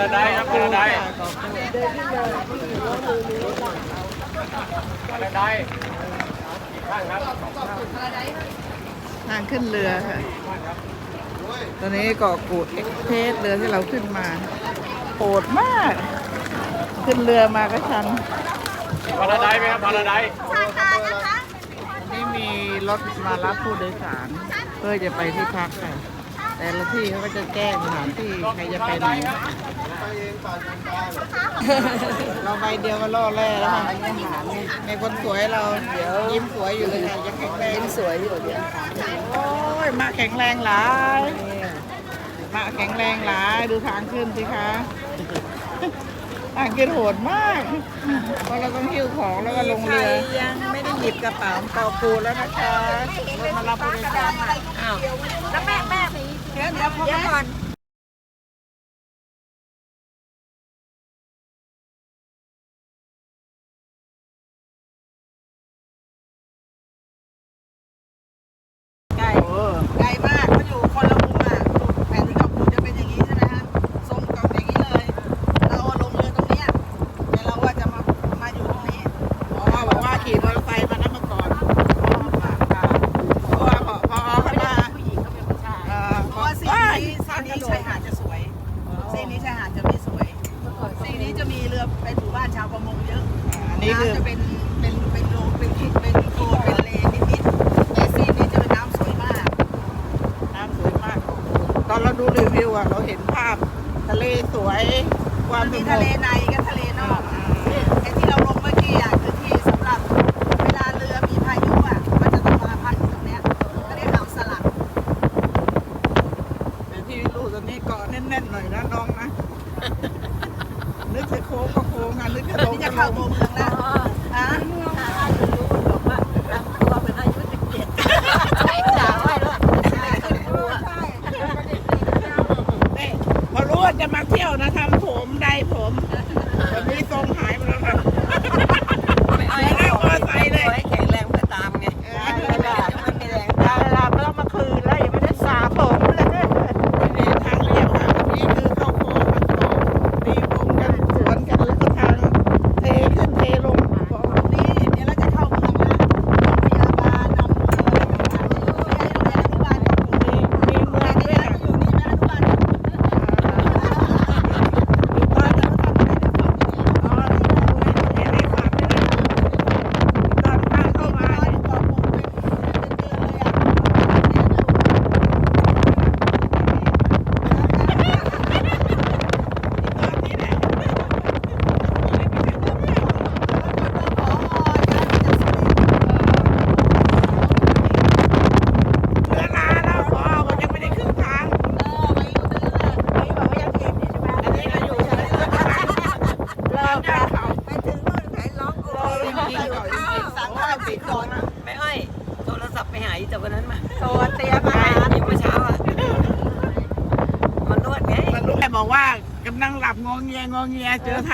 ละได้ครับคนละได้คนละได้ข้างครับทางขึ้นเรือค่ะ ตอนนี้เกาะกูดเอ็กเพสเรือที่เราขึ้นมาโหดมาก ขึ้นเรือมาก็ชันพาราไดไหมครับพาราไดนี่มีรถมารับผู้โดยสาร เพื่อจะไปที่พักค่ะ แต่ละที่เขาก็จะแก้สถานที่ใครจะไปไหนเราใบเดียวก็ล่อแร่แล้วค่ะในคนสวยเราเดี๋ยวยิ้มสวยอยู่เลยยังแข็งแรงยิ้มสวยอยู่เดี๋ยวโอ้ยมาแข็งแรงหลายมาแข็งแรงหลายดูทางขึ้นสิคะอ่างกินโหดมาก เพราะเราต้องหิ้วของแล้วก็ลงเรือยังไม่ได้หยิบกระเป๋าเป่าปูแล้วนะคะมารับผู้การอ้าวแล้วแม่แม่ ดี๋ยวเดี๋ยวพอก่อน ความมันมีทะเลในกับทะเลนอกไอ้ที่เราลงเมื่อกี้อะคือ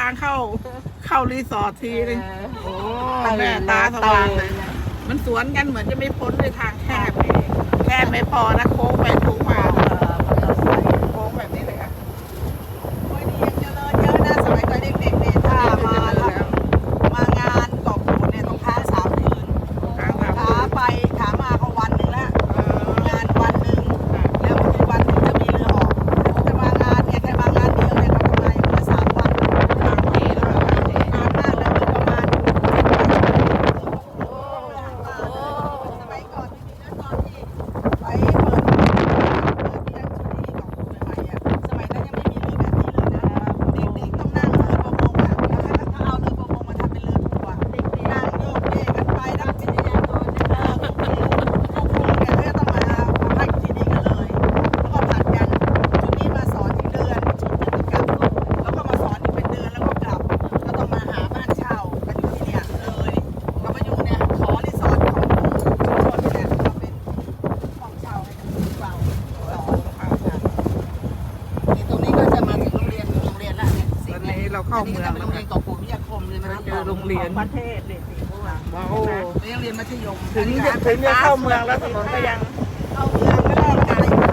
างเข้า เข้ารีสอร์ททีเลยโอ้แม่ตาสว่างเลยมันสวนกันเหมือนจะไม่พ้นเลยทางแคบแคบไม่พอนะโค้งไป ปู่วิยาคมเลยนะครับงแต่โรงเรียนประเทศเลยสิพกเราโอ้เรียนเรียนมัธยมถึงถึงจะเข้าเมืองแล้วถนนก็ยังเข้าเมืองก็ได้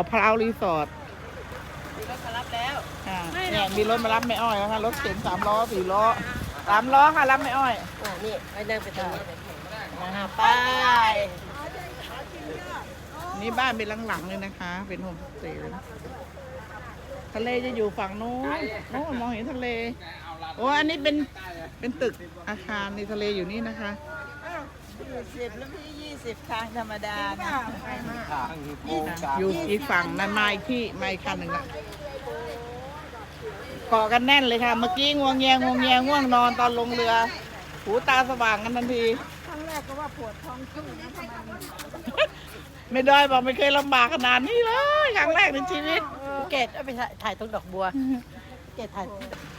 ค่ะอ่าวพร้าวรีสอร์ทมีรถมารับแล้วอ่าเนี่ยมีรถมารับแม่อ้อยนะคะรถเก๋งสามล้อสี่ล้อสามล้อค่ะรับแม่อ้อยอ่านี่ไปนั่งไปตรงนี้นะคะไปนี่บ้านเป็นหลังๆเลยนะคะ เป็นโฮมสเตย์เลยนะทะเลจะอยู่ฝั่งนู้นโอ้มองเห็นทะเลโอ้อันนี้เป็นเป็นตึกอาคารในทะเลอยู่นี่นะคะ ยี่สิบแล้วพี่ยี่สิบทางธรรมดานะทางโค้งกลางอยู่อีกฝั่งนั้นมาอีกที่มาอีกคันหนึ่งละเกาะกันแน่นเลยค่ะ เมื่อกี้งวงแงงวงแงง่วงนอนตอนลงเรือ หูตาสว่างกันทันที ครั้งแรกก็ว่าปวดท้องขึ้นนะทำไมมันไม่ได้บอกไม่เคยลำบากขนาดนี้เลยครั้งแรกในชีวิตเกตเอาไปถ่ายถ่ายตรงดอกบัวเกตถ่าย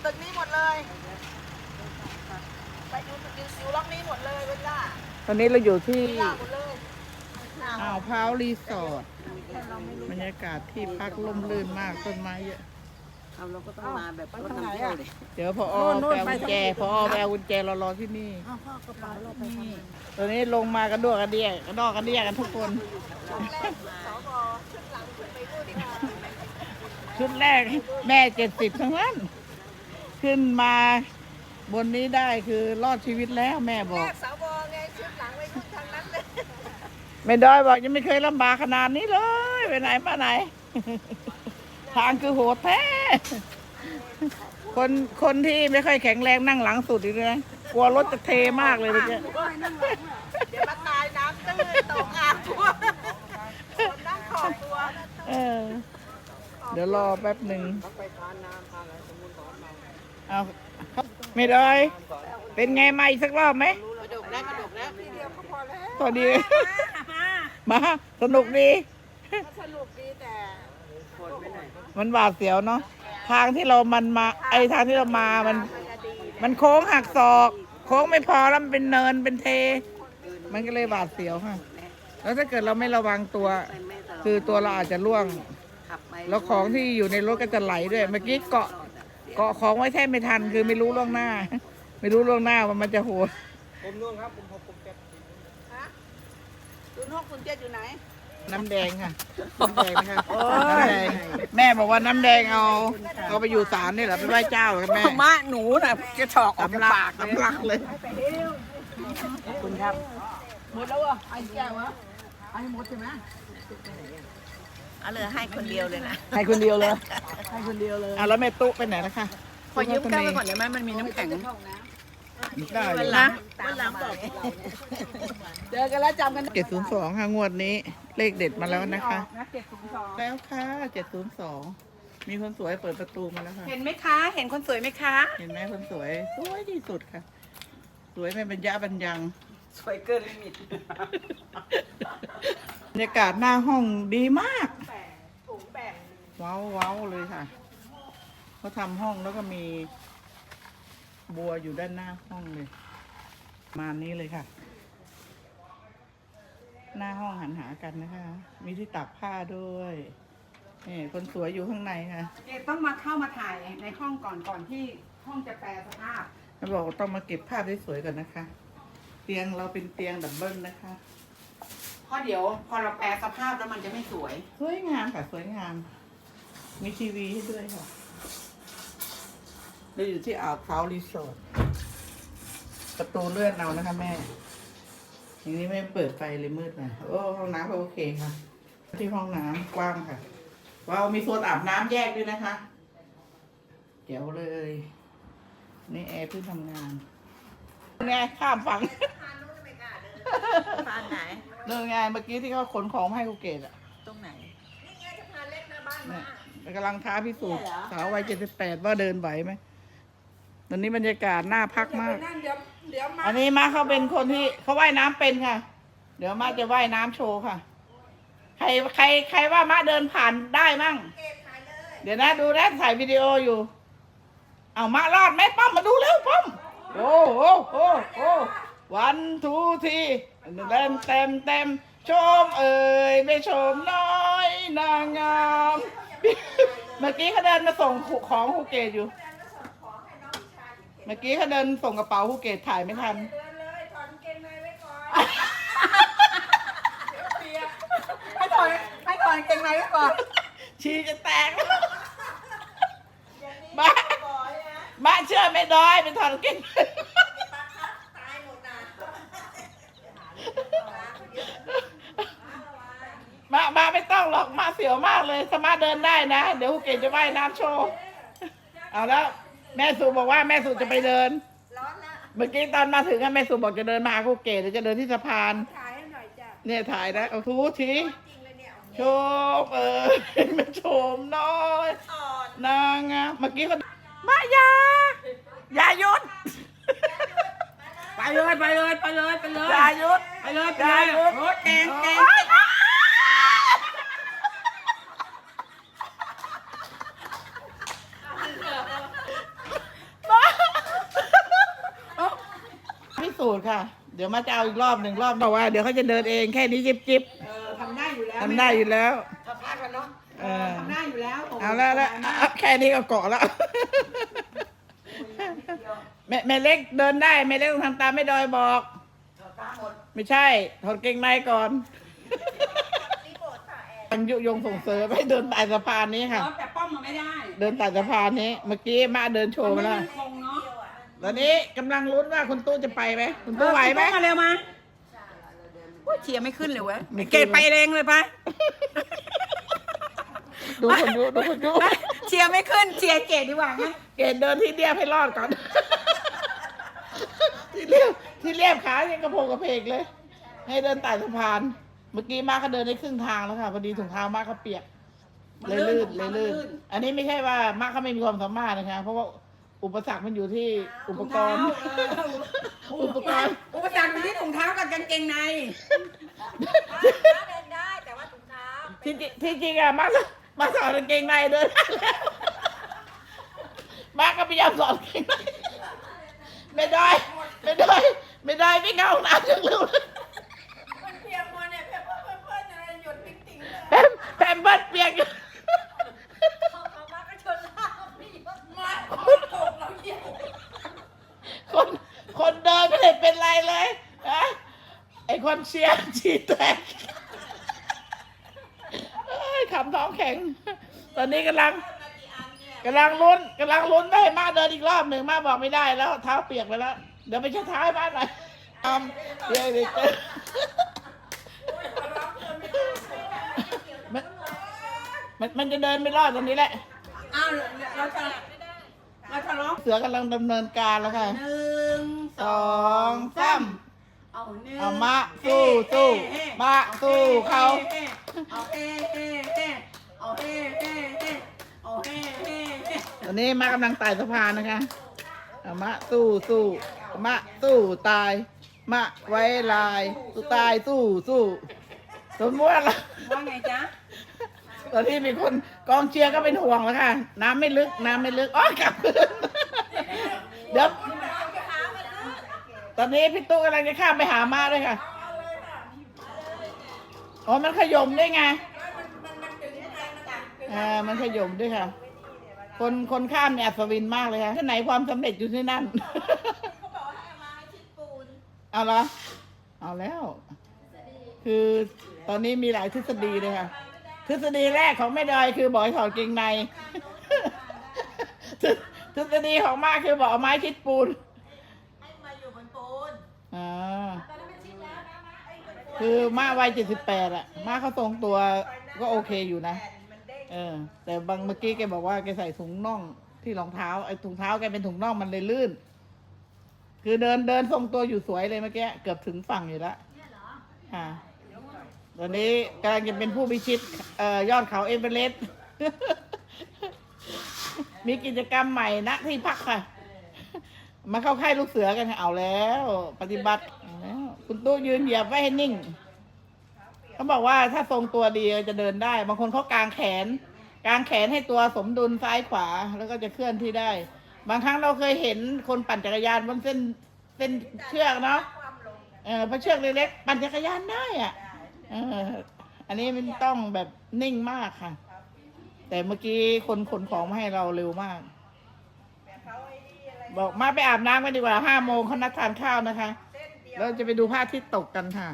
ตึกนี้หมดเลย ไปดูตึกอยู่ล็อกนี้หมดเลยเวลาตอนนี้เราอยู่ที่ล่าหมดเลยอ่าวพร้าวรีสอร์ทบรรยากาศที่พักล่มลื่นมากต้นไม้เยอะ เอาเราก็ต้องมาแบบรถนำเที่ยวเลยเดี๋ยวพอแปลกุญแจพอแปลกุญแจเรารอที่นี่เอาพ่อกระเป๋าเราไปทำไมตอนนี้ลงมากระดวกกระเดียกระดอกกระเดียกันทุกคนชุดแรกแม่เจ็ดสิบทั้งนั้น ขึ้นมา บนนี้ได้คือรอดชีวิตแล้วแม่บอกสาวบอไงชุดหลังไว้ชุดทางนั้นเลยไม่ด้อยบอกยังไม่เคยลำบากขนาดนี้เลยไปไหนมาไหน ทางคือโหดแท้ คนคนที่ไม่ค่อยแข็งแรงนั่งหลังสุดอีกเลยนะกลัวรถจะเทมากเลยเมื่อกี้เดี๋ยวมาตายน้ำตื้นตกอ่างทัวคนนั่งขอบตัวเออ เดี๋ยวรอแป๊บหนึ่งเอาครับ ไม่ได้อยเป็นไงมาอีกสักรอบไหมกระดกแล้วกระดกแล้วทีเดียวก็พอแล้วตอนนี้มา สนุกดี สนุกดีแต่มันหวาดเสียวเนาะ ทางที่เรามันมา ไอทางที่เรามา มัน มันโค้งหักศอก โค้งไม่พอแล้วมันเป็นเนิน เป็นเท มันก็เลยหวาดเสียวค่ะ แล้วถ้าเกิดเราไม่ระวังตัว คือตัวเราอาจจะล่วงขับไปแล้วของที่อยู่ในรถก็จะไหลด้วย เมื่อกี้เกาะ เกาะของไว้แทบไม่ทันคือไม่รู้ล่วงหน้า ไม่รู้ล่วงหน้าว่ามันจะโหดผมนุ่งครับผมผมผมเก็บคุณหกคุณเจ็ดอยู่ไหน น้ำแดงค่ะ น้ำแดงนะคะน้ำแดงแม่บอกว่าน้ำแดงเอาเอาไปอยู่ศาลนี่เหรอไปไหว้เจ้าเหรอแม่มาหนูน่ะจะถอกออกจากสำลักปากเลยสำลักเลยคุณครับ หมดแล้วเหรอะไอ้แก้ววะไอ้หมดใช่ไหม เอาเลยให้คนเดียวเลยนะให้คนเดียวเลย ให้คนเดียวเลยอะแล้วแม่ตุ๊ไปไหนนะคะ ขอยืมแก้วไปก่อนได้ไหมมันมีน้ำแข็งได้เลยนะวันหลังบอกเจอกันแล้วจำกันเจ็ดศูนย์สองค่ะงวดนี้ เลขเด็ดมาแล้วนะคะนะเจ็ดศูนย์สองแล้วค่ะเจ็ดศูนย์สองมีคนสวยเปิดประตูมาแล้วค่ะ เห็นไหมคะ เห็นคนสวยไหมคะ เห็นไหมคนสวย สวยที่สุดค่ะ สวยไม่บรรยะบรรยัง สวยเกินลิมิตบรรยากาศหน้าห้องดีมากถุงแบ่ง ว้าวว้าวเลยค่ะเขาทำห้องแล้วก็มีบัวอยู่ด้านหน้าห้องเลย มานี้เลยค่ะ หน้าห้องหันหากันนะคะ มีที่ตักผ้าด้วยนี่คนสวยอยู่ข้างในค่ะเกต้องมาเข้ามาถ่ายในห้องก่อนก่อนที่ห้องจะแปลสภาพแล้วบอกว่าต้องมาเก็บภาพสวยๆก่อนนะคะ เตียงเราเป็นเตียงดับเบิลนะคะ เพราะเดี๋ยวพอเราแปลสภาพแล้วมันจะไม่สวย สวยงามค่ะสวยงาม มีทีวีให้ด้วยค่ะเราอยู่ที่อ่าวพร้าวรีสอร์ทประตูเลื่อนเอานะคะแม่ อย่างนี้ไม่เปิดไฟเลยมืดหน่อยโอ้ห้องน้ำก็โอเคค่ะ ที่ห้องน้ำกว้างค่ะว้าวมีโซนอาบน้ำแยกด้วยนะคะเจ๋วเลยนี่แอร์เพิ่งทำงานไงข้ามฝั่งบ้านไหนเดินไงเมื่อกี้ที่เขาขนของมาให้กูเกตอะตรงไหนเนี่ย กำลังท้าพิสูจน์เนี่ยเหรอสาววัยเจ็ดสิบแปดว่าเดินไหวไหมตอนนี้บรรยากาศน่าพักมากนั่นเดี๋ยวเดี๋ยวมาอันนี้มาเขาเป็นคนที่เขาว่ายน้ำเป็นค่ะ เดี๋ยวมาจะว่ายน้ำโชว์ค่ะ ใครใครใครว่ามาเดินผ่านได้มั่ง เดี๋ยวนะดูนะถ่ายวิดีโออยู่ เอามารอดไหมป้อมมาดูเร็วป้อม โอ้โหโอ้โหวันทูทีเต็มเต็มเต็มชมเอ่ยไม่ชมน้อยนางงาม เมื่อกี้เขาเดินมาส่งของภูเก็ตอยู่ เมื่อกี้เขาเดินส่งกระเป๋าภูเก็ตถ่ายไม่ทันให้ถอยให้ถอยอนเกงในไว้ก่อนชีจะแตกบ้าบ้าเชื่อไม่ด้อยไปถอดกางเกงใน มามาไม่ต้องหรอกมาเสียวมากเลยสามารถเดินได้นะ เดี๋ยวครูเก่งจะว่ายน้ำโชว์เอาแล้ว แม่สุบอกว่าแม่สุจะไปเดิน ร้อนละเมื่อกี้ตอนมาถึงอะแม่สุบอกจะเดินมาหาครูเก๋เดี๋ยวจะเดินที่สะพาน ถ่ายให้หน่อยจ้ะเนี่ยถ่ายนะเอาทูทีจริงเลยเนี่ยโชมเออมาชมน้อย อ่อนนางงามเมื่อกี้เขามายาอย่าหยุดไปเลยไปเลยไปเลยไปเลยอย่าหยุดไปเลยไปอย่าเลยหยุดโอ้เก่งเก่งพิสูจ ค่ะ เดี๋ยวมาจะเอาอีกรอบหนึ่งรอบบอกว่าเดี๋ยวเขาจะเดินเองแค่นี้จิบจิบเออทำได้อยู่แล้วทำได้อยู่แล้วถ้าพักกันเนาะเออทำได้อยู่แล้วเอาแล้วแล้วเอาแค่นี้ก็เกาะแล้วแม่แม่เล็กเดินได้แม่เล็กต้องทำตามแม่ดอยบอกไม่ใช่ถอดเกงในก่อนทางยุยงส่งเสริมให้เดินไต่สะพานนี้ค่ะเนาะแต่ป้อมมันไม่ได้ เดินไต่สะพานนี้ เมื่อกี้มาเดินโชว์มาแล้วนคงเนาะ ตอนนี้กำลังลุ้นว่าคุณตู้จะไปไหมคุณตู้ไหวไหม เออคุณตู้มาเร็วมาโอ้ยเชียร์ไม่ขึ้นเลยเว้ยไม่ขึ้น เกดไปเองเลยปะดูคนดูดูคนดูเชียร์ไม่ขึ้นเชียร์เกดดีกว่างั้นเกณฑ์เดินที่เรียบให้รอดก่อน ที่เรียบที่เรียบขายังกระโปงกระเพกเลย ให้เดินไต่สะพาน เมื่อกี้มาเขาเดินได้ครึ่งทางแล้วค่ะพอดีถุงเท้ามาเขาเปียก เลยลื่นเลยลื่น อันนี้ไม่ใช่ว่ามาเขาไม่มีความสามารถนะคะ เพราะว่า อุปสรรคมันอยู่ที่อุปกรณ์อุปกรณ์อุปสรรคอยู่ที่ถุงเท้ากับกางเกงในเดินได้แต่ว่าถุงเท้าที่จริงที่จริงอะมามาสอนกางเกงในเดินได้แล้วมาก็พยายามสอนกางเกงในไม่ได้ ไม่ได้ ไม่ได้ไม่เข้าห้องน้ำจังเลย มันเพียงมัวเนี่ยเพียงเพื่อนเพื่อนอะไรหยดติ๊งติ๊งเลย แพมแพมเบิร์ดเปียกอยู่ เขาเขามาก็ชนเราพี่มาตกเราเยี่ย คนคนเดินไม่ได้เป็นไรเลยอะไอคน เชียร์ฉีดแตกเอ้ยขำท้องแข็ง ตอนนี้กำลังกำลังลุ้นกำลังลุ้นไม่ให้มาเดินอีกรอบหนึ่งมาบอกไม่ได้แล้ว เท้าเปียกไปแล้ว เดี๋ยวไปเช็ดเท้าให้บ้านหน่อยทำเดี๋ยวเดี๋ยวเจอมันมันมันจะเดินไม่รอดตรงนี้แหละอ้าวเราจะเราจะร้องเสือกำลังดำเนินการแล้วค่ะหนึ่งสองสามเอา หนึ่งเอามาสู้สู้มาสู้เขาเอาเฮ้เฮ้เฮ้เอาเฮ้เฮ้เฮ้เอาเฮ้เฮ้เฮ้ตอนนี้มากำลังไต่สะพานนะคะเอามาสู้สู้เอามาสู้ตายมาไว้ลายสู้ตายสู้สู้สมมติว่าเราว่าไงจ๊ะตอนนี้มีคนกองเชียร์ก็เป็นห่วงแล้วค่ะ น้ำไม่ลึกน้ำไม่ลึกอ๋อกลับคืนเดี๋ยวต อนนี้พี่ตู้กำลังจะข้ามไปหามาด้วยค่ะอ๋อมันขยมด้วยไงอ่ามันขยมด้วยค่ะ คนคนข้ามเนี่ยอัศวินมากเลยค่ะที่ไหนความสำเร็จอยู่ที่นั่นเขาบอกให้เอามาให้ชิดปูนเอาละเอาแล้ว คือตอนนี้มีหลายทฤษฎีเลยค่ะ ทฤษฎีแรกของแม่ดอยคือบอกให้ถอดเกงในทฤทฤษฎีของมาคือบอกเอาไม้ชิดปูน ให้มาอยู่บนปูน อ่าตอมาไอ้บนปูนคือมาวัยเจ็ดสิบแปดอะมาเขาทรงตัวก็โอเคอยู่นะเออ แต่บางเมื่อกี้แกบอกว่าแกใส่ถุงน่องที่รองเท้าไอ้ถุงเท้าแกเป็นถุงน่องมันเลยลื่น คือเดินเดินทรงตัวอยู่สวยเลยเมื่อกี้เกือบถึงฝั่งอยู่แล้วอค่ะตอนนี้กำลังจะเป็นผู้พิชิตเอ่อยอดเขาเอเวอเรสต์มีกิจกรรมใหม่ณที่พักค่ะ มาเข้าค่ายลูกเสือกันเอาแล้ว ปฏิบัติแล้วคุณตู้ยืนเหยียบไว้ให้นิ่งเขาบอกว่าถ้าทรงตัวดีจะเดินได้ บางคนเขากางแขน กางแขนให้ตัวสมดุลซ้ายขวาแล้วก็จะเคลื่อนที่ได้ บางครั้งเราเคยเห็นคนปั่นจักรยานบนเส้นเส้นเชือกเนาะเออเพราะเชือกเล็กๆปั่นจักรยานได้อะเอออันนี้มันต้องแบบนิ่งมากค่ะ แต่เมื่อกี้คนขนของมาให้เราเร็วมาก บอกมาไปอาบน้ำกันดีกว่าห้าโมงเขานัดทานข้าวนะคะเราจะไปดูพระอาทิตย์ตกกันค่ะ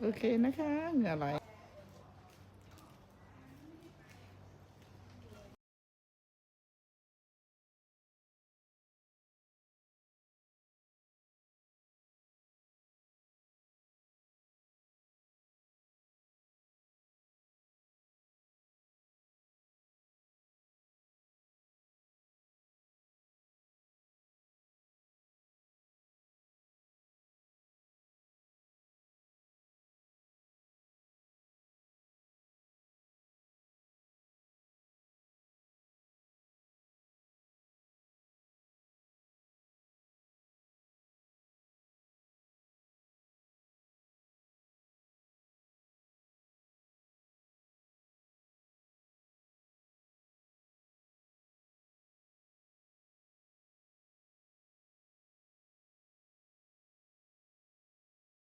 โอเคนะคะเหงื่อไหล